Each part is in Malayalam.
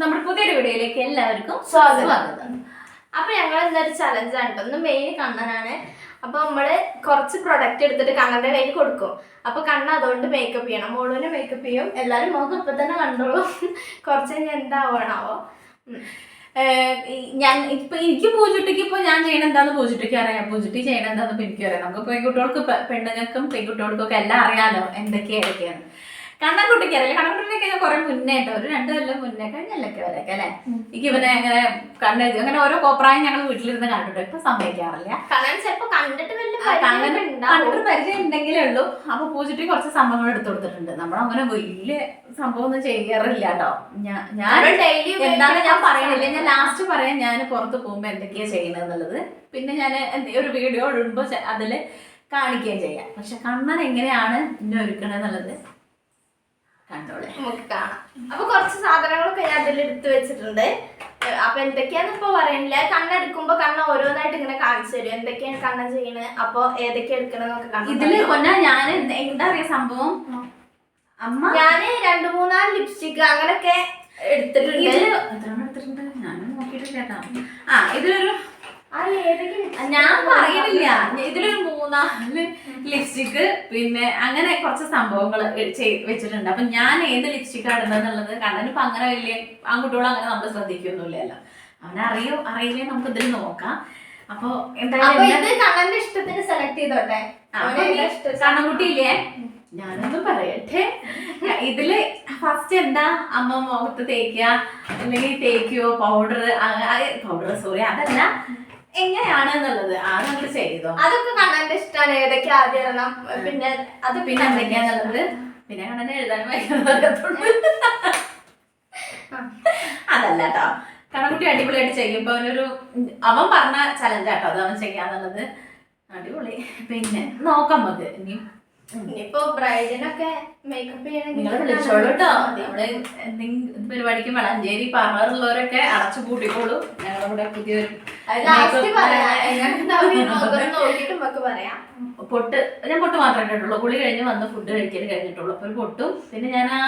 നമ്മുടെ പുതിയൊരു വീഡിയോയിലേക്ക് എല്ലാവർക്കും സ്വാഗതം. അപ്പൊ ഞങ്ങൾ എന്തൊരു ചലഞ്ച് ആണ് കേട്ടോ ഒന്ന് മെയിൻ കണ്ണനാണ്. അപ്പൊ നമ്മൾ കുറച്ച് പ്രൊഡക്റ്റ് എടുത്തിട്ട് കണ്ണന്റെ കയ്യിൽ കൊടുക്കും. അപ്പൊ കണ്ണ അതുകൊണ്ട് മേക്കപ്പ് ചെയ്യണം. മോളുവിനെ മേക്കപ്പ് ചെയ്യും. എല്ലാരും മോക്ക് ഇപ്പൊ തന്നെ കണ്ടോളൂ. കുറച്ച് കഴിഞ്ഞ് എന്താവണാവോ? ഞാൻ ഇപ്പൊ എനിക്ക് പൂജുട്ടിക്ക് ഇപ്പൊ ഞാൻ ചെയ്യണ എന്താന്ന് പൂജുട്ടിക്ക് അറിയാം. പൂജുട്ടി ചെയ്യണ എന്താന്ന് അറിയാം നമുക്ക് പെൺകുട്ടികൾക്ക് പെണ്ണുങ്ങൾക്കും പെൺകുട്ടികൾക്കും ഒക്കെ എല്ലാം അറിയാലോ എന്തൊക്കെയാണ് കണ്ണൻകുട്ടിക്ക് അറിയില്ല? കണ്ണൻകുട്ടിയൊക്കെ ഞാൻ കുറെ മുന്നേ കേട്ടോ. ഒരു രണ്ടു കൊല്ലം മുന്നേ കഴിഞ്ഞല്ലൊക്കെ വരെയൊക്കെ അല്ലെ? എനിക്ക് ഇവനെ അങ്ങനെ കണ്ണെഴുതി അങ്ങനെ ഓരോ കോപ്രായം ഞങ്ങൾ വീട്ടിലിരുന്ന് കണ്ടിട്ട് ഇപ്പൊ സംഭവിക്കാറില്ല കണ്ണൻ ചിലപ്പോ കണ്ടിട്ട് പരിചയം ഉണ്ടാവും. കണ്ടിട്ട് പരിചയം ഉണ്ടെങ്കിലേ ഉള്ളൂ. അപ്പൊ പൂജിട്ട് കുറച്ച് സംഭവങ്ങൾ എടുത്തു കൊടുത്തിട്ടുണ്ട്. നമ്മളങ്ങനെ വലിയ സംഭവം ഒന്നും ചെയ്യാറില്ല കേട്ടോ. ഞാൻ ഡെയിലി നമ്മൾ എന്താണ് ഞാൻ പറയുന്നില്ല പറയണില്ല ഞാൻ ലാസ്റ്റ് പറയാൻ ഞാൻ പുറത്ത് പോകുമ്പോ എന്തൊക്കെയാ ചെയ്യുന്നത് എന്നുള്ളത്. പിന്നെ ഞാൻ ഒരു വീഡിയോ ഇടുമ്പോ അതിൽ കാണിക്കുകയും ചെയ്യാം. പക്ഷെ കണ്ണൻ എങ്ങനെയാണ് ഇന്നെ ഒരുക്കണെന്നുള്ളത് കണ്ടോളെ. നമുക്ക് കാണാം. അപ്പൊ കുറച്ച് സാധനങ്ങളൊക്കെ ഞാൻ അതിൽ എടുത്തു വെച്ചിട്ടുണ്ട്. അപ്പൊ എന്തൊക്കെയാന്ന് ഇപ്പൊ പറയുന്നില്ല കണ്ണെടുക്കുമ്പോ കണ്ണ ഓരോന്നായിട്ട് ഇങ്ങനെ കാണിച്ചു തരും. എന്തൊക്കെയാണ് കണ്ണ ചെയ്യണത് അപ്പൊ ഏതൊക്കെ എടുക്കണമെന്നൊക്കെ കാണാം ഇതിൽ. കൊന്ന ഞാൻ എന്താ പറയാ സംഭവം? അമ്മ ഞാൻ രണ്ടു മൂന്നാൽ ലിപ്സ്റ്റിക് അങ്ങനൊക്കെ എടുത്തിട്ടുണ്ട്. ഇതിൽ എടുത്തിട്ടുണ്ട്? ഞാനും നോക്കിയിട്ടില്ല കേട്ടോ. ആ ഇതിലൊരു ഞാൻ പറയുന്നില്ല ഇതിലൊരു മൂന്നാൽ ലിപ്സ്റ്റിക് പിന്നെ അങ്ങനെ കുറച്ച് സംഭവങ്ങൾ വെച്ചിട്ടുണ്ട്. അപ്പൊ ഞാൻ ഏത് ലിപ്സ്റ്റിക് ഇടുന്നതെന്നുള്ളത് കാരണം ഇപ്പൊ അങ്ങനെ വലിയ ആൺകുട്ടികളും അങ്ങനെ നമ്മൾ ശ്രദ്ധിക്കൊന്നുമില്ലല്ലോ. അവനെ അറിയോ? അറിയില്ലേ? നമുക്ക് ഇതിൽ നോക്കാം. അപ്പൊ എന്തായാലും ഇഷ്ടത്തിന് സെലക്ട് ചെയ്തോട്ടെ? കണ്ണൻകുട്ടിയില്ലേ? ഞാനൊന്നും പറയട്ടെ. ഇതിൽ ഫസ്റ്റ് എന്താ? അമ്മ മുഖത്ത് തേക്കുക അല്ലെങ്കിൽ തേക്കോ പൗഡർ പൗഡർ സോറി അതല്ല. എങ്ങനെയാണ് എന്നുള്ളത്? ആ നമ്മൾ ചെയ്തോ? അതൊക്കെ കാണാൻ ഇഷ്ടമാണ് ഏതൊക്കെ ആചരണം പിന്നെ അത് പിന്നെ എന്തൊക്കെയാന്നുള്ളത് പിന്നെ കാണാൻ എഴുതാൻ അതല്ലാട്ടോ അറിയത്തുള്ളൂ അതല്ല കേട്ടോ കണക്കുട്ടി അടിപൊളിയായിട്ട് ചെയ്യുമ്പോൾ അവനൊരു അവൻ പറഞ്ഞ ചലഞ്ചാട്ടോ അത് അവൻ ചെയ്യാന്നുള്ളത്. അടിപൊളി. പിന്നെ നോക്കാം നമുക്ക്. ഇനി ഇനിയിപ്പോ ബ്രൈഡിനൊക്കെ മേക്കപ്പ് ചെയ്യണമെങ്കിൽ നിങ്ങൾ വിളിച്ചോളൂ കേട്ടോ നമ്മൾ എന്തെങ്കിലും പരിപാടിക്ക് വളഞ്ചേരി പാർലറുള്ളവരൊക്കെ അടച്ചു പൂട്ടിക്കോളൂ. ഞങ്ങളുടെ പുതിയൊരു പറയാം. പൊട്ട് ഞാൻ പൊട്ട് മാത്രമേ ഇട്ടിട്ടുള്ളൂ. കുളി കഴിഞ്ഞ് വന്ന് ഫുഡ് കഴിക്കൽ കഴിഞ്ഞിട്ടുള്ളൂ. അപ്പൊ ഒരു പൊട്ടും. പിന്നെ ഞാൻ ആ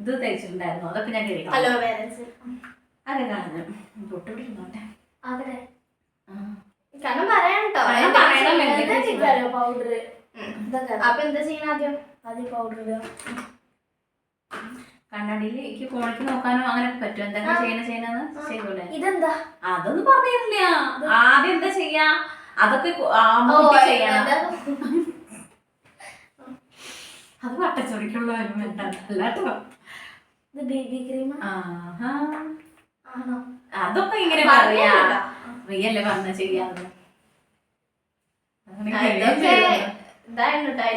ഇത് തയ്ച്ചിട്ടുണ്ടായിരുന്നു അതൊക്കെ ഞാൻ കഴിക്കാം ഹലോ അതെ അതൊക്കെ പൊട്ട്. കാരണം പറയാം കേട്ടോ പറയണം, പൗഡർ അപ്പൊ എന്താ ചെയ്യണം ആദ്യം? ആദ്യം പൗഡർ ഇടുക. കണ്ണാടിയിൽ എനിക്ക് ഫോണിക്ക് നോക്കാനോ അങ്ങനെയൊക്കെ പറ്റും എന്തൊക്കെ ചെയ്യണ ചെയ്യണെന്ന്? ചെയ്തൂടെ? ഇതെന്താ? അതൊന്നും പറഞ്ഞില്ല ആദ്യം എന്താ ചെയ്യാ? അതൊക്കെ ചെയ്യണം. എന്താ? അത് വട്ടച്ചൊടിക്കുള്ള അല്ലാട്ടോ. ഇത് ബേബി ക്രീം ആഹാ. ആണോ? അതൊക്കെ ഇങ്ങനെ. പറയാ. നീയല്ലേ പറഞ്ഞ ചെയ്യാന്ന്.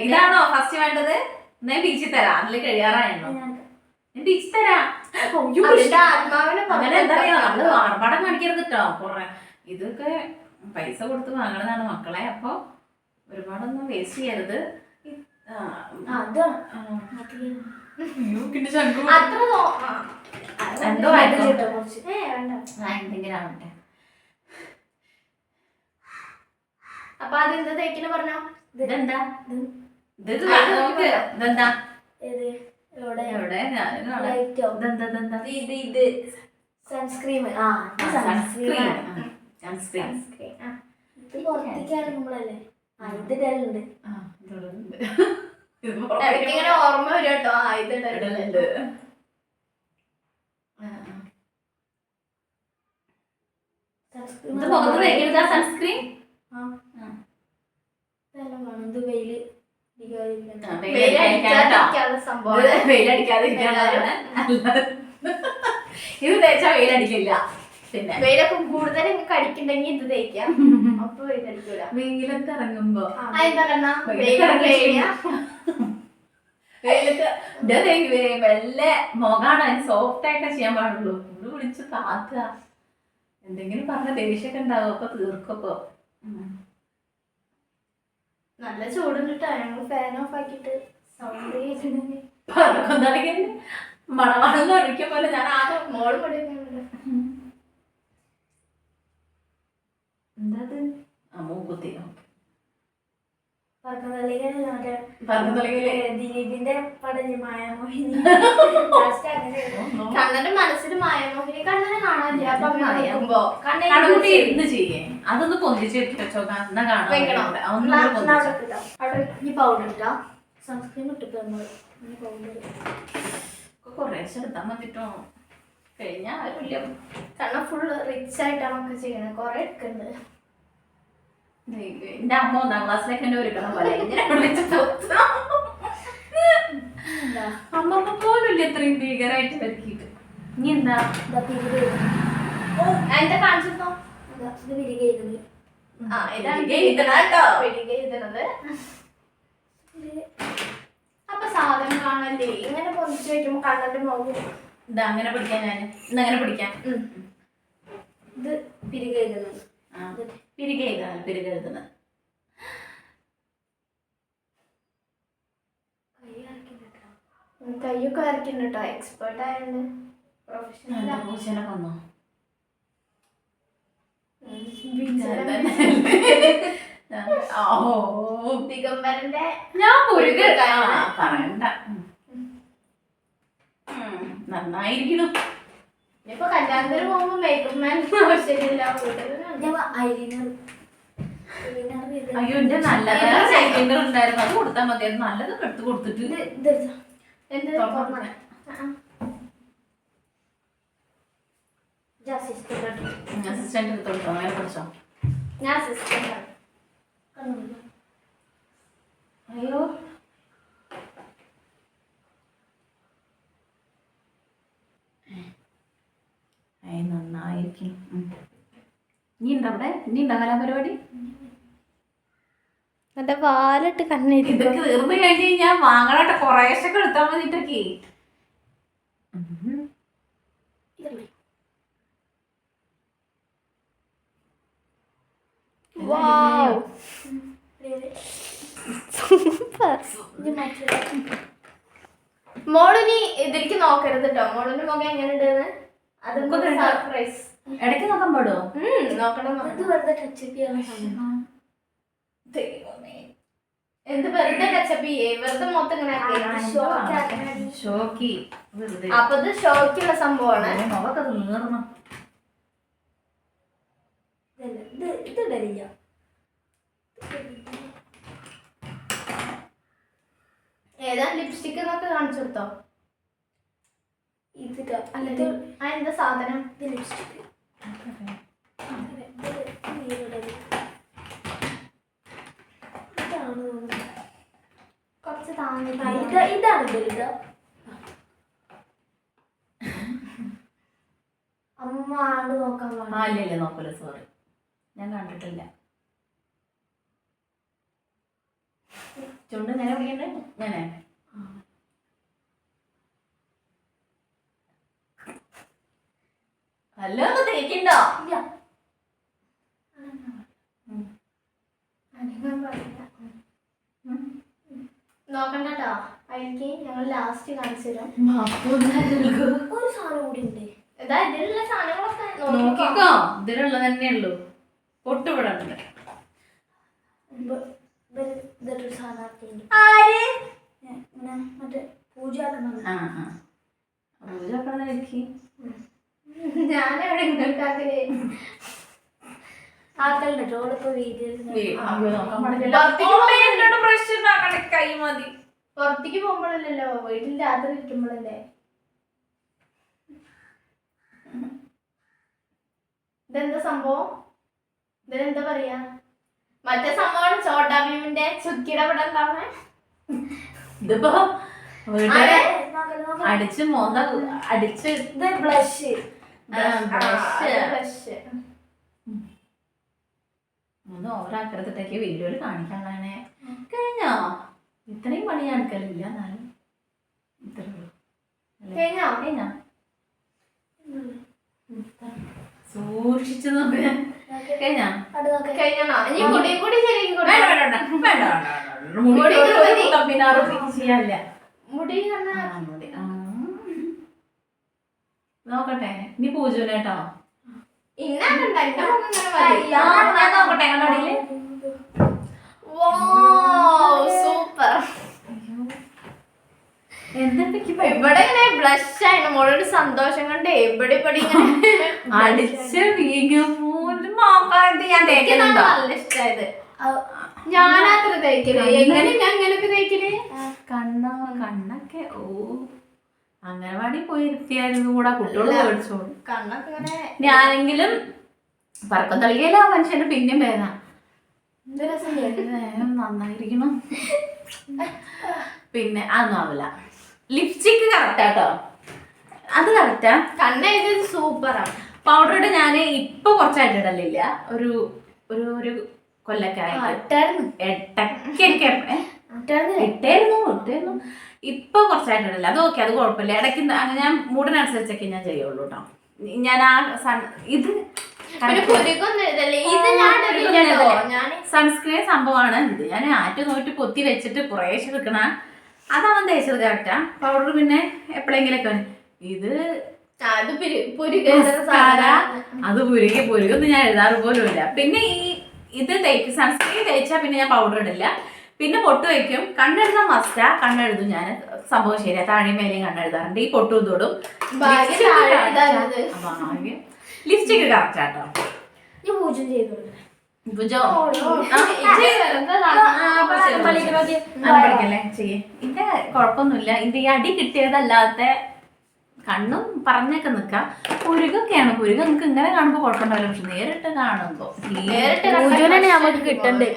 ഇതാണ് ഫസ്റ്റ് വേണ്ടത്? ഞാൻ ബീച്ചിൽ തരാം. അതിൽ കഴിയാറായോ ഞാൻ ബീച്ചിൽ തരാം. അങ്ങനെ എന്താ പറയാ നമ്മൾ. ആർഭാടം കാണിക്കരുത് കേട്ടോ കൊറേ ഇതൊക്കെ പൈസ കൊടുത്ത് വാങ്ങണതാണ് മക്കളെ. അപ്പൊ ഒരുപാടൊന്നും വേസ്റ്റ് ചെയ്യരുത്. അപ്പൊ അത്. എന്ത് എന്തെങ്കിലും ആവട്ടെ. അപ്പൊ തേക്കിന് പറഞ്ഞോ? ഇതെന്താ? ഇതെന്താ? സൺസ്ക്രീം ആ സൺസ്ക്രീം സൺസ്ക്രീം. ഇത് പുറത്തേക്കാണ് നമ്മളല്ലേ? ആ ഇത് ഇടലുണ്ട്. ഇങ്ങനെ ഓർമ്മ വരും കേട്ടോ. ആ ഇത്. ഇടലുണ്ട്. സൺസ്ക്രീം ഇത് മുഖത്ത് സൺസ്ക്രീൻ ഇതെല്ലാം വേണം വെയിലടിക്കാതിരിക്കാനാണ് ഇത് തേച്ചാ വെയിലടിക്കില്ല പിന്നെ. വെയിലൊക്കെ കൂടുതൽ നിങ്ങൾക്ക് അടിക്കണ്ടെങ്കിൽ ഇത് തേക്കാം. അപ്പൊ വെയിലടിക്കൂല വെയിലൊക്കെ ഇറങ്ങുമ്പോ. വെയിലൊക്കെ വെല്ല മുഖാണ് അതിന് സോഫ്റ്റ് ആയിട്ട് ചെയ്യാൻ പാടുള്ളൂ. ഇത് വിളിച്ച് താത്തുക എന്തെങ്കിലും പറഞ്ഞ ദേഷ്യമൊക്കെ ഉണ്ടാവും അപ്പൊ തീർക്കപ്പോ നല്ല ചൂടുണ്ടിട്ടാ ഞങ്ങൾ ഫാൻ ഓഫ് ആക്കിയിട്ട് സൗണ്ട് പോലെ ഞാൻ ആകെ മോൾ എന്താ മറ്റേ ദിലീപിന്റെ പടഞ്ഞ് മായാമോഹിനി. ലാസ്റ്റ് അങ്ങനെ കണ്ണന്റെ മനസ്സിൽ മായമോഹിനി കണ്ണനെ കാണാനില്ല അപ്പൊ അമ്മ മായാ- നോക്കുമ്പോ ഇരുന്ന് ചെയ്യേ. അതൊന്ന് പൊന്തിച്ചെടുത്ത് എന്നാ പൗഡർ ഇട്ടാ സൺസ്ക്രീൻ ഇട്ടിട്ട് നമ്മൾ ഈ പൗഡർ കുറേശ്ശെ എടുത്താൽ മതിട്ടോ കഴിഞ്ഞാൽ ഫുള്ള് റിച്ച് ആയിട്ടാണ് നമുക്ക് ചെയ്യണത് കൊറേ എടുക്കുന്നുണ്ട് എന്റെ അമ്മ ഒന്നാം ക്ലാസ്സിലേക്ക് എന്നെ ഒരുക്കണം പോലെ. അമ്മമ്മ പോലും ഇല്ല ഇത്രയും ഭീകരമായിട്ട് ഒരുക്കിയിട്ട് ഇനി എന്താ. എന്താ ഇത്. ആ ഇതാണ് പിടിക എഴുതണം കേട്ടോ. പിടിക എഴുതണത്. അപ്പൊ സാധനം കാണല്ലേ ഇങ്ങനെ പൊന്നിച്ച് വെക്കുമ്പോ കണ്ണന്റെ മുഖം ഇതാ അങ്ങനെ പിടിക്കാൻ ഞാൻ ഇന്ന് അങ്ങനെ പിടിക്കാൻ ഇത് പിരികെ എഴുതുന്നു. ആ പിരിക എഴുതാണ് പിരിക എഴുതുന്നത് കയ്യൊക്കെ വരയ്ക്കുന്നുണ്ട് എക്സ്പേർട്ട് ആയതുകൊണ്ട് പ്രൊഫഷണൽ വന്നോ ദിഗംബരന്റെ ഞാൻ പറയണ്ട. ഉം. ഉം, നന്നായിരിക്കണം. ഇപ്പൊ കല്യാണത്തിന് പോകുമ്പോ മേക്കപ്പ് മാൻ ആവശ്യമില്ല അയ്യോ എന്റെ നല്ല ഉണ്ടായിരുന്നു. അത് കൊടുത്താൽ മതിയായിരുന്നു നല്ലതൊക്കെ എടുത്ത് കൊടുത്തിട്ട്. എന്ത് തുറന്ന് തുറന്ന്? കൊടുക്കാൻ. ആ, ആ. ഇത് assistant ആണ്. അസിസ്റ്റന്റ് എടുത്ത് കൊടുത്തോ അങ്ങനെ പഠിച്ചോ? ഞാൻ. അയ്യോ. ഏ നന്നായിരിക്കും. ഇനി ഉണ്ടോ അവിടെ? ഇനി ഉണ്ടോ കലാപരിപാടി എന്റെ വാലിട്ട് കണ്ണെഴുതി ഇതൊക്കെ തീർന്നു കഴിഞ്ഞ് കഴിഞ്ഞാൽ വാങ്ങണട്ടെ? കുറേശ്ശൊക്കെ എടുത്താൽ മതിട്ടൊക്കെ ഇതല്ലേ? വാവ് ഇത് സൂപ്പർ ഇത് മറ്റേ മോളിനി ഇതിലേക്ക് നോക്കരുത് കേട്ടോ മോളിന്റെ മുഖം എങ്ങനെയുണ്ടെന്ന്? അത് നമുക്കൊക്കെ ഉണ്ട്. സർപ്രൈസ് ഇടയ്ക്ക് നോക്കാൻ പാടുമോ നോക്കണം ഇത് നോക്കണം. വെറുതെ ടച്ച് ചെയ്യാൻ സമയം ദൈവമേ. എന്ത് വെറുതെ ടച്ചപ്പ് ചെയ്യേ? വെറുതെ മൊത്തം ഇങ്ങനെ ആക്കി. ഷോക്കി അപ്പൊ ഇത് ഷോക്കുള്ള സംഭവമാണ്. നീർന്നു. ഇത് ഇത് ഏതാ ലിപ്സ്റ്റിക് എന്നൊക്കെ കാണിച്ചു കൊടുത്തോ? ഇത് അല്ലെങ്കിൽ ആ എന്താ സാധനം? ഇത് ലിപ്സ്റ്റിക് കുറച്ച് താങ്ങി ആ, ഇത് ഇതാണ് വലുത്. അമ്മ ആണ്ട് നോക്കാൻ ആ പാടില്ല ഇല്ല ഇല്ല നോക്കൂല സോറി ഞാൻ കണ്ടിട്ടില്ല. ചുണ്ട് നേരെ പിടിക്കണ്ടേ? ഞാനേ ഹലോ ഒന്ന് തേക്കിണ്ടോ. നോക്കണ്ട അതിലേക്ക് ഞങ്ങൾ ലാസ്റ്റ് കാണിച്ചു തരാം. ഒരു സാധനം കൂടി ഉണ്ട്. ഇതാ ഇതിലുള്ള സാധനങ്ങളൊക്കെ നോക്കിക്കോ. ഇതിലുള്ള തന്നെ ഉള്ളൂ പൊട്ടുവിടെ ഉണ്ട് ഇവ- ഇവർ ഇതൊരു സാധനം ആക്കിയിട്ടുണ്ട് ആര്? ഞാൻ ഇങ്ങനെ മറ്റേ പൂജ ആക്കുന്നത് ആ ആ. പൂജ എനിക്ക് ഞാനെവിടെ ഇങ്ങോട്ടാക്കൽ. ആക്കലുണ്ട് കേട്ടോ. ഓളിപ്പോ വീഡിയോയിൽ നോക്കാൻ പുറത്തേക്ക് പോകുമ്പോഴല്ലോ വീട്ടിൽ രാത്രി ഇരിക്കുമ്പോഴല്ലേ. ഇതെന്താ സംഭവം? ഇതിനെന്താ പറയാ? മറ്റേ സംഭവമാണ് ചോട്ടാ ഭീമിന്റെ ചുക്കിയുടെ പടം ഉണ്ടാവുന്നേ. ഇതിപ്പോ അടിച്ച് മോന്ത അടിച്ച് ഇത് ബ്ലഷ്. ബ്ലഷ്. ഒന്ന് ഓവറാക്കരുത്തിട്ടേക്ക് വീഡിയോയിൽ കാണിക്കാനാണ് കഴിഞ്ഞോ? ഇത്രയും പണി എടുക്കലില്ല എന്നാലും. ഇത്രേ ഉള്ളൂ. അല്ലേ? കഴിഞ്ഞോ? കഴിഞ്ഞോ? സൂക്ഷിച്ചു നോക്ക്. ഇനി മുടി കൂടി വേണ്ട വേണ്ട മുടി മുടി നോക്കട്ടെ. നീ പൂജൂല കേട്ടോ. നോക്കട്ടെ സൂപ്പർ. എന്താ ഇവിടെ ഇങ്ങനെ ബ്ലഷ് ആയിരുന്നു. മോളൊരു സന്തോഷം കണ്ട് എവിടെ ഇവിടെ ഇങ്ങനെ അടിച്ച് നല്ല ഇഷ്ടായത്. ഞാനത്ര തേക്കൽ. എങ്ങനെ ഞാൻ അങ്ങനൊക്കെ തേക്കൽ? കണ്ണ കണ്ണൊക്കെ ഓ. അംഗനവാടി പോയി ഇരുത്തിയായിരുന്നു കൂടെ കുട്ടികൾ മേടിച്ചോളൂ കണ്ണൊക്കെ ഇങ്ങനെ ഞാനെങ്കിലും പറക്കം തളികയില മനുഷ്യന് പിന്നെയും വേദന. എന്ത് രസം നേരം നന്നായിരിക്കണം. പിന്നെ അതൊന്നും ആവില്ല ലിപ്സ്റ്റിക്ക് കറക്റ്റാട്ടോ അത് കറക്റ്റാ കണ്ണെഴുതിയത് സൂപ്പറാണ് പൗഡർ ഇട്ട് ഞാൻ ഇപ്പൊ കുറച്ചായിട്ട് ഇടലില്ല. ഒരു ഒരു ഒരു കൊല്ലക്കായിട്ടായിരുന്നു ഇട്ടായിരുന്നു. ഇട്ടായിരുന്നു. ഇപ്പൊ കുറച്ചായിട്ട് ഇടലില്ല. അത് ഓക്കെ അത് കുഴപ്പമില്ല. ഇടയ്ക്ക് അങ്ങനെ ഞാൻ മൂടിനനുസരിച്ചൊക്കെ ഞാൻ ചെയ്യുള്ളൂ കേട്ടോ ഞാൻ ആ സൺ ഇത് സൺസ്ക്രീൻ സംഭവമാണ് ഇത്. ഞാൻ ആറ്റ് നോറ്റ് പൊത്തി വെച്ചിട്ട് കുറേശ്ശെ എടുക്കണ അതവൻ തേച്ചത് കറക്റ്റാ പൗഡർ പിന്നെ എപ്പോഴെങ്കിലൊക്കെ ഇത് അത് പുരുക പുരുകൊന്നും ഞാൻ എഴുതാറ് പോലും ഇല്ല. പിന്നെ ഈ ഇത് തേക്ക് സൺസ്ക്രീൻ തേച്ചാൽ പിന്നെ ഞാൻ പൗഡർ ഇടില്ല. പിന്നെ പൊട്ട് വയ്ക്കും. കണ്ണെഴുതാൻ മസ്റ്റാ കണ്ണെഴുതും ഞാൻ. സംഭവം ശരിയാ. താഴെയും മേലെയും കണ്ണെഴുതാറുണ്ട്. ഈ പൊട്ടും ഇതോടും എഴുതാഞ്ഞത്. ലിപ്സ്റ്റിക് കറക്റ്റ് ആട്ടോ കുഴപ്പമൊന്നുമില്ല. ഇതിന്റെ ഈ അടി കിട്ടിയതല്ലാത്ത കണ്ണും പറഞ്ഞൊക്കെ നിക്കാം. കുരുകൊക്കെയാണ്. കുരുക നമുക്ക് ഇങ്ങനെ കാണുമ്പോ കുഴപ്പമുണ്ടാവില്ല. പക്ഷെ നേരിട്ട് കാണുമ്പോ നേരിട്ട് നമുക്ക് കിട്ടണ്ടേ?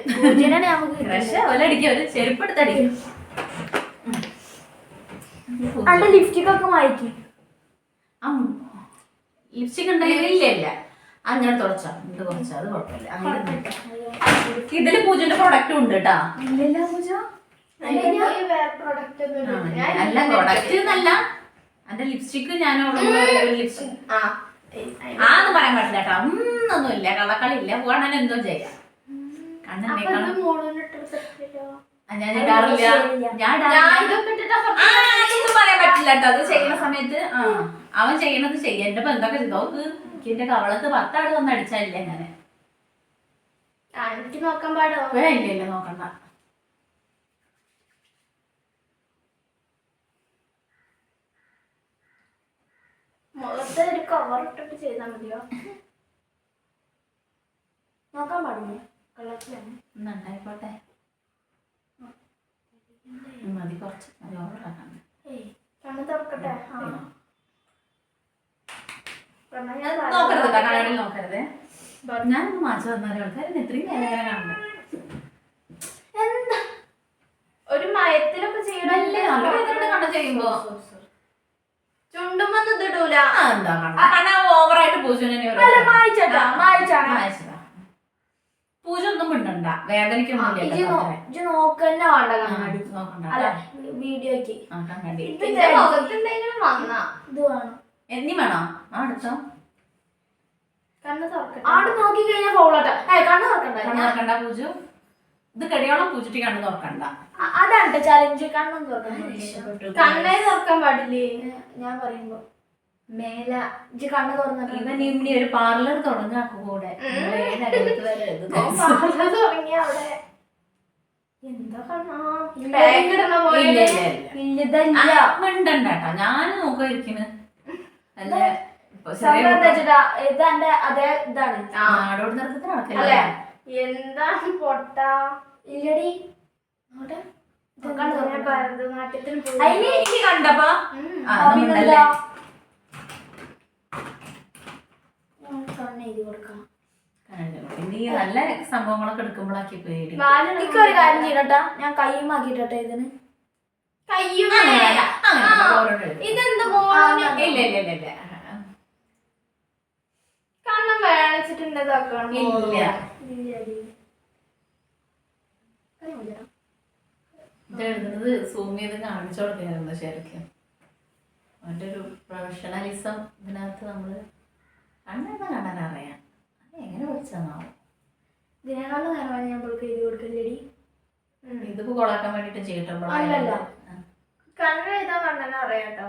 നമുക്ക് പക്ഷെ ഒലടിക്കും ഒരു ചെരുപ്പെടുത്തടിക്കും അന്റെ ലിപ്സ്റ്റിക് ഒക്കെ മാറ്റി. ലിപ്സ്റ്റിക് ഉണ്ടെങ്കിൽ ഇല്ല ഇല്ല അങ്ങനെ തുടച്ചാ. ഇത് കുറച്ചാ അത് കുഴപ്പമില്ല. അങ്ങനെ ഇതിൽ പൂജന്റെ പ്രൊഡക്റ്റും ഉണ്ട് കേട്ടാ. ഇല്ലല്ല പൂജ. അല്ല പ്രൊഡക്റ്റ് എന്നല്ല. എന്റെ ലിപ്സ്റ്റിക് ഞാൻ ലിപ്സ്റ്റിക് ആന്ന് പറയാൻ പറ്റില്ല കേട്ടോ. അന്നൊന്നും ഇല്ല കള്ളക്കളില്ല പോകണ എന്തോ ചെയ്യാം. ഞാൻ ഇടാറില്ല. ഞാൻ ഞാൻ പറയാൻ പറ്റില്ല കേട്ടോ. അത് ചെയ്യുന്ന സമയത്ത് ആ അവൻ ചെയ്യണത് ചെയ്യ. എന്റെ എന്തൊക്കെ ചെയ്തോ എന്റെ കവളത്ത് പത്താട് വന്ന് അടിച്ചാലില്ല ആ, നോക്കാൻ പാടോ? ഇല്ല ഇല്ല ഇല്ല നോക്കണ്ട. ഒരു കവർ ഇട്ടിട്ട് ചെയ്താൽ മതിയോ? നോക്കാൻ പാടില്ലേ? കള്ളത്തിലാണ് നന്നായിക്കോട്ടെ മതി കുറച്ച്. മതി ഓവറാക്കണ്ട ഏയ് കണ്ണ് തുറക്കട്ടെ? ആ. കണ്ണ് ഞാൻ നോക്കരുത് കേട്ടോ, തുറക്കട്ടെ. കണ്ണാടിയിൽ നോക്കരുത്. ഞാനൊന്ന് മാച്ച് വന്നാലും ആൾക്കാർ ഇത്രയും നേരം ഇങ്ങനെ കാണുന്നത് എന്താ? ഒരു മയത്തിലൊക്കെ വേദന കണ്ട ചെയ്യുമ്പോ. ചുണ്ടുമ്പൊന്നും കണ്ണു ഓവറായിട്ട് മായിച്ചേട്ടാ മായിച്ചാണ്. പൂജ ഒന്നും വേദനയ്ക്കൊന്നും നോക്കന്നെ വീഡിയോക്ക് വന്നാ. ഇത് വേണം. എന്നി വേണോ? ആ എടുത്തോ. കണ്ണ് തുറക്കട്ടെ. ആട് നോക്കി കഴിഞ്ഞാൽ ഫൗളാട്ടാ. ഏ കണ്ണ് തുറക്കണ്ട. കണ്ണ് തുറക്കണ്ട പൂജ? ഇത് കഴിയോളം പൂജിട്ട് കണ്ണു തുറക്കണ്ട അതാണ് ചലഞ്ച് കണ്ണും തുറക്കണ്ട കണ്ണേ തുറക്കാൻ പാടില്ലേ? ഞാൻ പറയുമ്പോ മേല ഇജ്ജ് കണ്ണു തുറന്നിട്ട് ഇവൻ ഇനി ഒരു പാർലർ തുടങ്ങാക്കു കൂടെ നമ്മൾ ഏത് വരെ ഇത് പാൽ തുടങ്ങി അവിടെ. ആ, ഞാൻ നോക്കിയിരിക്കണ് അല്ല? അതേ ഇതാണ്. നാടോട് നൃത്തത്തിന് അല്ലെ? നടക്കില്ല എന്താ പൊട്ട? ഇല്ലടി. ഭരതനാട്യത്തിന് പോയി. അതിന് എനിക്ക് കണ്ടപ്പോ. ആ, അത് മിണ്ടല്ലേ? കണ്ണ് എഴുതി കൊടുക്കാം. കണ്ടല്ലോ. പിന്നെ ഈ നല്ല സംഭവങ്ങളൊക്കെ എടുക്കുമ്പോഴാക്കി പേടി. എനിക്കൊരു കാര്യം ചെയ്യട്ടാ ഞാൻ കൈമാക്കിട്ടെ ഇതിന്? കയ്യും വേണ്ട, അങ്ങനെ ഓരോന്ന് എടുക്ക്. ഇതെന്ത് മോൾ? ഇല്ല ഇല്ല ഇല്ല ഇല്ല. കണ്ണം വേണിച്ചിട്ടുണ്ട് ഇതാക്കണം ഇല്ല. ഇല്ലടി ഇത് എഴുതുന്നത് സൂം ചെയ്ത് കാണിച്ചു കൊടുക്കായിരുന്നു ശരിക്കും. മറ്റൊരു പ്രൊഫഷണലിസം ഇതിനകത്ത് നമ്മൾ കണ്ണെന്ന് കാണാൻ അറിയാം. അത് എങ്ങനെ പഠിച്ചെന്നാവും. ഇതിനേക്കാളും കാരണം ഞാൻ ഇവൾക്ക് എഴുതി കൊടുക്കില്ലേടി ഇതിപ്പോ കൊളാക്കാൻ വേണ്ടിട്ട് ചെയ്തിട്ടുള്ളൂ അല്ലല്ല. കണ്ണ് എഴുതാൻ കണ്ണനെ അറിയാട്ടോ.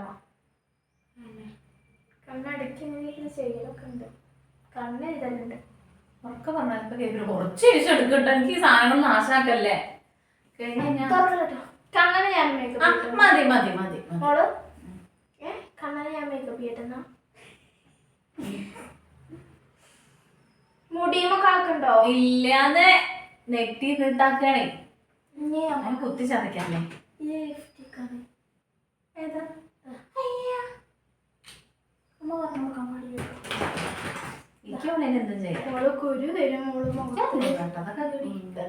കണ്ണടക്കി ഇങ്ങനെ ചെയ്യലൊക്കെ ഉണ്ട്. കണ്ണ് ഒക്കെ പറഞ്ഞാൽ ഇപ്പൊ കേൾക്കും കുറച്ച് ശേഷം എടുക്കട്ടെ. എനിക്ക് ഈ സാധനങ്ങൾ നാശാക്കല്ലേ കണ്ണന് ഞാൻ മേക്കപ്പ് മതി മതി മതി മോൾ? കണ്ണനെ ഞാൻ മേക്കപ്പ് ചെയ്യട്ടെന്നാ നെറ്റി ഇതാക്കണേ കുത്തി ഏതാ? അമ്മ പറഞ്ഞു എനിക്ക് ഉള്ളിൽ എന്തും ചെയ്യാം മോൾ കുരു വരും മോൾ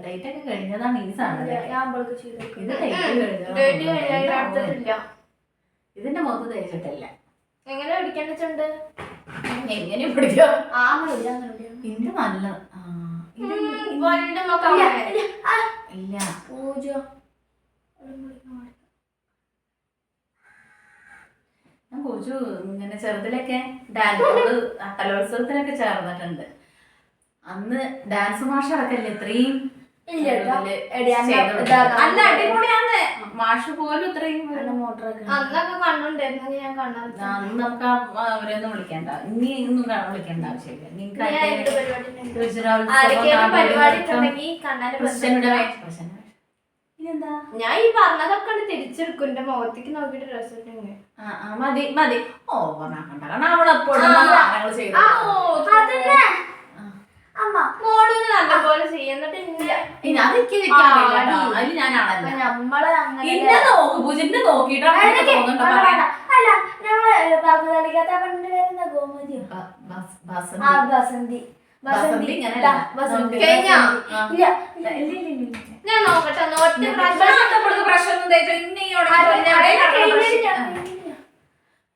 ഡേറ്റ് ഒക്കെ കഴിഞ്ഞതാണ് ഈ സാധനം. ഇത് ഡേറ്റ് അടുത്തിട്ടില്ല ഇതിന്റെ മുഖത്ത് തേച്ചിട്ടില്ല. എങ്ങനെ പിടിക്കണ്ടിട്ടുണ്ട് എങ്ങനെ പിടിക്കാം? ആ ഇത് നല്ല ഇല്ല. പൂജ. കൊച്ചു ഇങ്ങനെ ചെറുതിലൊക്കെ ഡാൻസ് കലോത്സവത്തിനൊക്കെ ചേർന്നിട്ടുണ്ട്. അന്ന് ഡാൻസ് മാഷ് അടക്കല്ലേ ഇത്രയും അല്ല അടിപൊളിയാണ് മാഷ് പോലും ഇത്രയും മോട്ടറൊക്കെ അന്നൊക്കെ കണ്ണുണ്ടായിരുന്നു. ഞാൻ കണ്ണാ അന്ന് നമുക്ക് അവരെയൊന്നും വിളിക്കണ്ട. ഇനി ഒന്നും കാണാൻ വിളിക്കേണ്ട ആവശ്യമില്ല. നിങ്ങൾക്ക് പരിപാടി ഞാൻ ഈ പറഞ്ഞതൊക്കെ തിരിച്ചെടുക്കും. എന്റെ മുഖത്തേക്ക് നോക്കിട്ട് ഡ്രസ് ആ, മതി മതി. കാരണം അവളെപ്പോഴും ഓ അതന്നെ. അമ്മ നല്ലപോലെ. അല്ല ഞങ്ങൾ പറഞ്ഞു കളിക്കാത്ത പണ്ട് വരുന്ന ഗോമതിയോ ബസന്തി. കഴിഞ്ഞോ? ആ. ഇല്ല ഞാൻ നോക്കട്ടെ.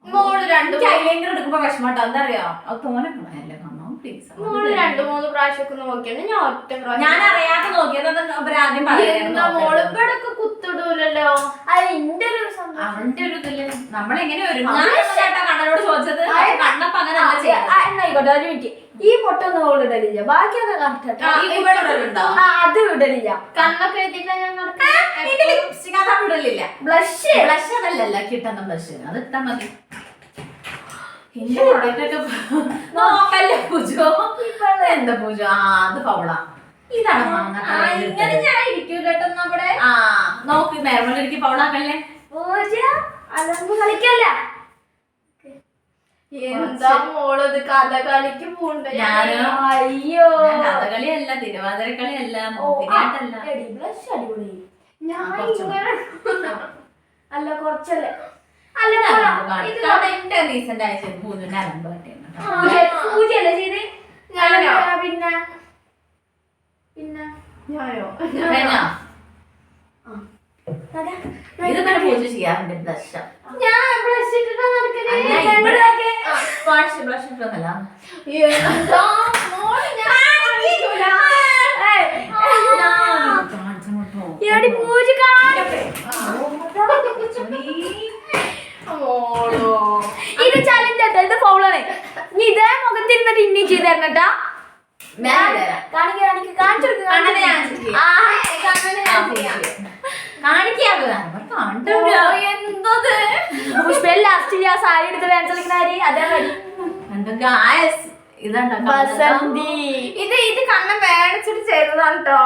മോൾ രണ്ട് എടുക്കുമ്പോ വിഷമട്ടോ എന്താ അറിയോ അത് തോനെ മോൾ രണ്ട് മൂന്ന് നോക്കിയാണ്. ഞാൻ ഒറ്റ പ്രാവശ്യം. ഞാൻ അറിയാതെ നോക്കിയത് മോൾ? ഇവിടൊക്കെ കുത്തിടൂലല്ലോ? അത് ഒരു അവന്റെ ഒരു ഇതിൽ നമ്മളെങ്ങനെ ഒരുങ്ങാൻ ചേട്ടാ കണ്ണനോട് ചോദിച്ചത്. കണ്ണപ്പ അങ്ങനെ എന്നായിക്കോട്ടെ ഒരു മിനിറ്റ് ഈ പൊട്ടൊന്നും ഓൾ ഇടലില്ല. ബാക്കിയൊക്കെ കറക്റ്റ് ആ, ഈ ഇവിടെ ഇടലുണ്ടോ? ആ അത് ഇടലില്ല. കണ്ണൊക്കെ എഴുതിയിട്ടാ ഞാൻ ലിപ്സ്റ്റിക് അത് അവിടെ ഇടലില്ല. ബ്ലഷ്. ബ്ലഷ് അതല്ലല്ല കിട്ടുന്ന ബ്ലഷ്. അത് ഇട്ടാ മതി. എന്റെ പ്രൊഡക്റ്റ് ഒക്കെ നോക്കല്ലേ പൂജോ? എന്താ പൂജ? ആ അത് പവള. ഇതാണ് മാങ്ങ ആ, ഇങ്ങനെ ഞാൻ ഇരിക്കൂല കേട്ടോ നമ്മുടെ ആ നോക്ക് നേർമലേക്ക് പവളാക്കല്ലേ? പൂജ അലമ്പ് കളിക്കല്ല? എന്താ മോൾ ഇത് കഥകളിക്ക് പോണ്ട്? അയ്യോ. കഥകളി കഥകളിയല്ല തിരുവാതിരക്കളിയല്ല കളി എടി, blush അടിപൊളി. ഞാൻ അല്ല കുറച്ചല്ലേ? അല്ല റീസെന്റ് ആഴ്ച പൂജന്റെ അലമ്പ് പറ്റിയാണ് പൂജ പൂജയല്ലേ ചെയ്ത്? ഞാനോ? ആ, പിന്നെ പിന്നെ ഞാനോ? അതാ, ഇത് പിന്നെ പൂജ ചെയ്യാറുണ്ട് ബ്ലഷ് ഞാൻ ബ്രഷ് ഇട്ടിട്ടാ മോൾ ഞാൻ കാണിക്കൂല. എടി പൂജ ഇത് ചലഞ്ച് ഇത് ഫൗളാണ് നീ ഇതേ മുഖത്തിരുന്നിട്ട് ഇനി ചെയ്ത് തരണട്ടാ ഇത് ഇത് കണ്ണ മേടിച്ചിട്ട് ചെയ്തതാണ് കേട്ടോ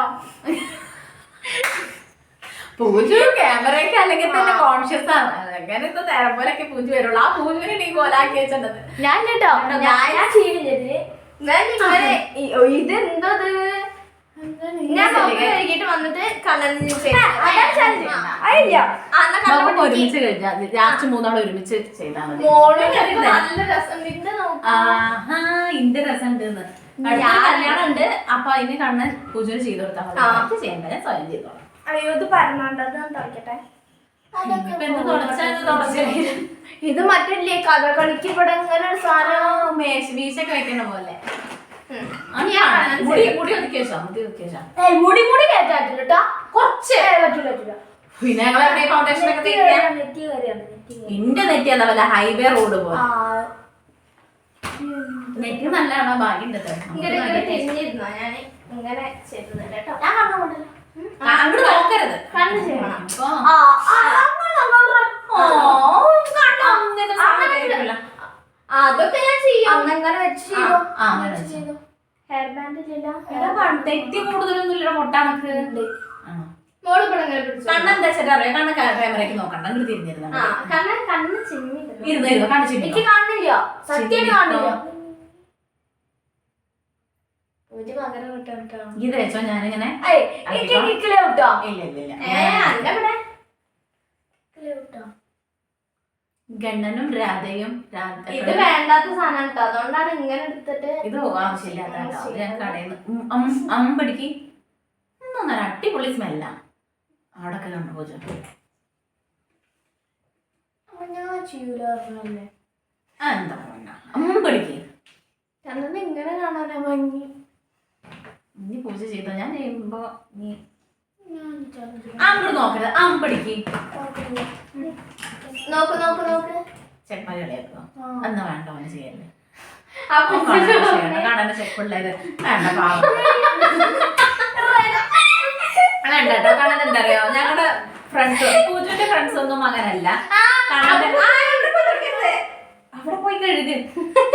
പൂജ ക്യാമറയ്ക്ക് അല്ലെങ്കിൽ തന്നെ കോൺഷ്യസ് ആണ്. അങ്ങനെ ഇപ്പൊ തരം പോലൊക്കെ പൂജ വരുള്ളൂ. ആ പൂജനെ നീ കോലാക്കി വെച്ചിട്ടുണ്ടത് ഞാൻ കേട്ടോ ഞാൻ ഞാൻ ചെയ്യില്ല ഇതിന് ഞാൻ മുഖം കഴുകിയിട്ട് വന്നിട്ട് ഒരുമിച്ച് ലാസ്റ്റ് മൂന്നാൾ ഒരുമിച്ച് ചെയ്താൽ മതി. ആഹാ ഇന്റെ കല്യാണം ഉണ്ട് അപ്പൊ അതിന് കണ്ണൻ പൂജ ചെയ്ത് കൊടുത്താൽ മതി. ചെയ്യണ്ട ഞാൻ സ്വയം ചെയ്തോളാം അയ്യോ ഇത് പറഞ്ഞോണ്ടത് തുടക്കട്ടെ ഇത് മറ്റില്ലേ കഥകളിക്ക് ഇവിടെ ഇങ്ങനെ ഒരു സാധനം മേശ വീശൊക്കെ വെക്കണ പോലെ. മുടി മുടി ഒതുക്കി വെച്ചോ മുടി ഒതുക്കി വെച്ചോ. ഏയ്, മുടി മുടി കയറ്റാൻ പറ്റില്ല കേട്ടോ കുറച്ച് പറ്റില്ല പറ്റില്ല പിന്നെ ഞങ്ങൾ എവിടെ ഫൗണ്ടേഷൻ ഒക്കെ കയറിയാണ്, നെറ്റി കയറിയാണ്, നെറ്റി കയറി. നിന്റെ നെറ്റി എന്താ വല്ല ഹൈവേ റോഡ് പോലെ? ആ, നെറ്റി നല്ലതാണോ? ഭാഗ്യം ഉണ്ട് ഇങ്ങനെ ഇങ്ങനെ തിരിഞ്ഞിരുന്നോ? ഞാൻ ഇങ്ങനെ ചെയ്തത് കേട്ടോ ഞാൻ കണ്ണുകൊണ്ടല്ലോ. അങ്ങോട്ട് നോക്കരുത്. കണ്ണ് ചെയ്യണം. അപ്പൊ ആ, ആ, അങ്ങനെ അങ്ങനെ. ഓ, കണ്ണ് അതൊക്കെ ഞാൻ ചെയ്യും. വെച്ച് ചെയ്തോ. അങ്ങനെ വെച്ച്. ചെയ്തോ. ഹെയർ ബാൻഡ് തെറ്റി കൂടുതലൊന്നും ഇല്ല. മോൾ കണ്ണെന്താ അറിയാം? കണ്ണ് ക്യാമറയ്ക്ക് നോക്കണ്ട തിരിഞ്ഞിരുന്നു കണ്ണ കണ്ണ് എനിക്ക്. കാണില്ല. സത്യം. കാണില്ല. ഇത് വെച്ചോ ഞാനിങ്ങനെ ഇല്ല ഇല്ല ഏ അല്ല ഇവിടെ കിക്കിലേ കിട്ടോ ഗണ്ണനും രാധയും രാധ ഇത് വേണ്ടാത്ത സാധനം കേട്ടോ അതുകൊണ്ടാണ് ഇങ്ങനെ എടുത്തിട്ട് ഇത് ആവശ്യമില്ലാത്ത കടയിൽ നിന്ന് അമ്പടിക്ക് ഒന്നൊന്നര അടിപൊളി സ്മെല്ല അവിടെ കണ്ടു പോ എന്താ അമ്പടിക്ക്. ഇങ്ങനെ കാണാനാ ഭംഗി നീ പൂജ ചെയ്തോ? ഞാൻ ചെയ്യുമ്പോ നീ അങ്ങോട്ട് നോക്കരുത് അമ്പടിക്ക്. നോക്ക് നോക്ക് നോക്ക്. അന്ന് വേണ്ട അവന് ചെയ്യല്ലേ അപ്പൊ കാണാൻ ചെപ്പിള്ളേര്. വേണ്ട പാവം. വേണ്ട കേട്ടോ. കാണാൻ എന്താ ഞങ്ങളുടെ ഫ്രണ്ട്സ് ഫ്രണ്ട്സ് ഒന്നും അങ്ങനല്ല. അവിടെ പോയി കഴുകി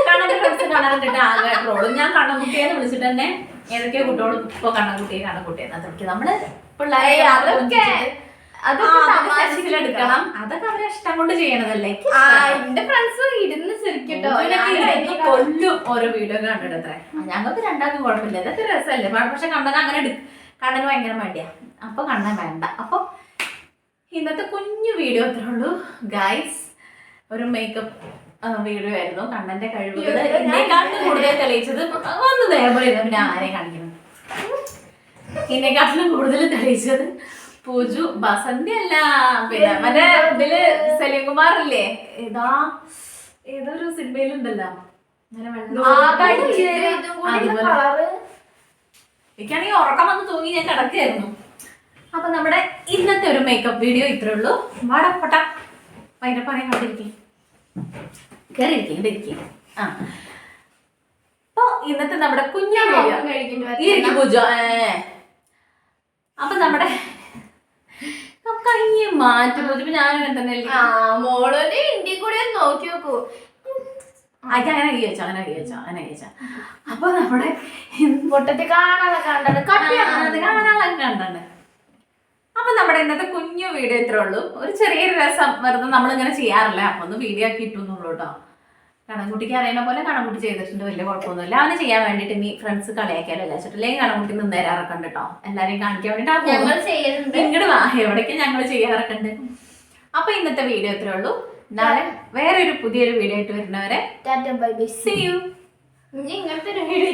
കണ്ണന്റെ ഫ്രണ്ട്സ് കാണാറുണ്ട് ആകെ ട്രോളും ഞാൻ കണ്ണൻകുട്ടിയെന്ന് വിളിച്ചിട്ട് തന്നെ ഏതൊക്കെയോ കുട്ടികളും ഇപ്പൊ കണ്ണൻകുട്ടിയെ കണ്ണൻകുട്ടിയെന്ന് അതൊക്കെ നമ്മൾ പിള്ളേരെ അതൊക്കെ എടുക്കണം അതൊക്കെ അവരെ ഇഷ്ടം കൊണ്ട് ചെയ്യണതല്ലേ? എന്റെ ഫ്രണ്ട്സ് ഇരുന്ന് ചിരിക്കട്ടോ കൊല്ലും ഓരോ വീഡിയോ കണ്ടിട്ടത്രേ ഞങ്ങൾക്ക് രണ്ടാൾക്കും കുഴപ്പമില്ല. ഇതൊക്കെ രസമല്ലേ? പക്ഷെ കണ്ണൻ അങ്ങനെ എടു കണ്ണന് ഭയങ്കര മടിയാ. അപ്പൊ കണ്ണൻ വേണ്ട. അപ്പൊ ഇന്നത്തെ കുഞ്ഞു വീഡിയോ അത്രേ ഉള്ളൂ. ഗൈസ് ഒരു മേക്കപ്പ് വീഡിയോ ആയിരുന്നു. കണ്ണന്റെ കഴിവുകൾ ഇതിനെക്കാട്ടും കൂടുതൽ തെളിയിച്ചത് ഒന്ന് നേരം ഇരുന്ന് പിന്നെ ആരെ കാണിക്കണം എന്നെക്കാട്ടിലും കൂടുതൽ തെളിയിച്ചത് പൂജു ബസന്തി അല്ല. പിന്നെ മറ്റേ ഇതിൽ സലീം കുമാർ ഇല്ലേ ഏതാ? ഏതൊരു സിനിമയിലുണ്ടല്ലോ. എനിക്കാണെങ്കിൽ ഉറക്കം വന്ന് തൂങ്ങി ഞാൻ കിടക്കായിരുന്നു അപ്പൊ നമ്മുടെ ഇന്നത്തെ ഒരു മേക്കപ്പ് വീഡിയോ ഇത്രേ ഉള്ളൂ. വാടപ്പൊട്ട ഭയങ്കര പറയാൻ കണ്ടിരിക്കും. കയറിയിരിക്കും ഇരിക്കും. ആ. അപ്പൊ ഇന്നത്തെ നമ്മുടെ കുഞ്ഞാ വീഡിയോ പൂജ. അപ്പൊ നമ്മുടെ മാറ്റി പൂജ ഞാൻ അങ്ങനെ തന്നെ ആ മോളുടെ ഇന്ത്യ കൂടി ഒന്ന് നോക്കി നോക്കൂ. അത് അങ്ങനെ കഴിച്ചോ അങ്ങനെ കഴിച്ചോ അങ്ങനെ കഴിച്ചോ അപ്പൊ നമ്മുടെ പൊട്ടത്തി കാണാതെ കണ്ടത് അത് കാണാനൊക്കെ കണ്ടാണ്. അപ്പൊ നമ്മുടെ ഇന്നത്തെ കുഞ്ഞു വീഡിയോ ഇത്രേ ഉള്ളൂ. ഒരു ചെറിയൊരു രസം വെറുതെ നമ്മളിങ്ങനെ ചെയ്യാറില്ല. അപ്പൊ ഒന്ന് വീഡിയോ ആക്കി ഇട്ടുന്നുള്ളൂ കേട്ടോ. കണക്കുട്ടിക്ക് അറിയണ പോലെ കണക്കുട്ടി ചെയ്തിട്ടുണ്ട് വലിയ കുഴപ്പമൊന്നുമില്ല. അവന് ചെയ്യാൻ വേണ്ടിട്ട് ഇനി ഫ്രണ്ട്സ് കളിയാക്കിയാലോ വിചാരിച്ചിട്ട് അല്ലെങ്കിൽ കണക്കുട്ടി നിന്നേരാറൊക്കെ ഉണ്ട് കേട്ടോ എല്ലാരെയും കാണിക്കാൻ വേണ്ടിട്ട് ഇങ്ങോട്ട് വാ. എവിടേക്ക് ഞങ്ങൾ ചെയ്യാറൊക്കെ ഉണ്ട്. അപ്പൊ ഇന്നത്തെ വീഡിയോ ഇത്രേ ഉള്ളൂ. നാളെ വേറെ ഒരു പുതിയൊരു വീഡിയോ ആയിട്ട് വരുന്നവരെ ഇങ്ങനത്തെ ഒരു വീഡിയോ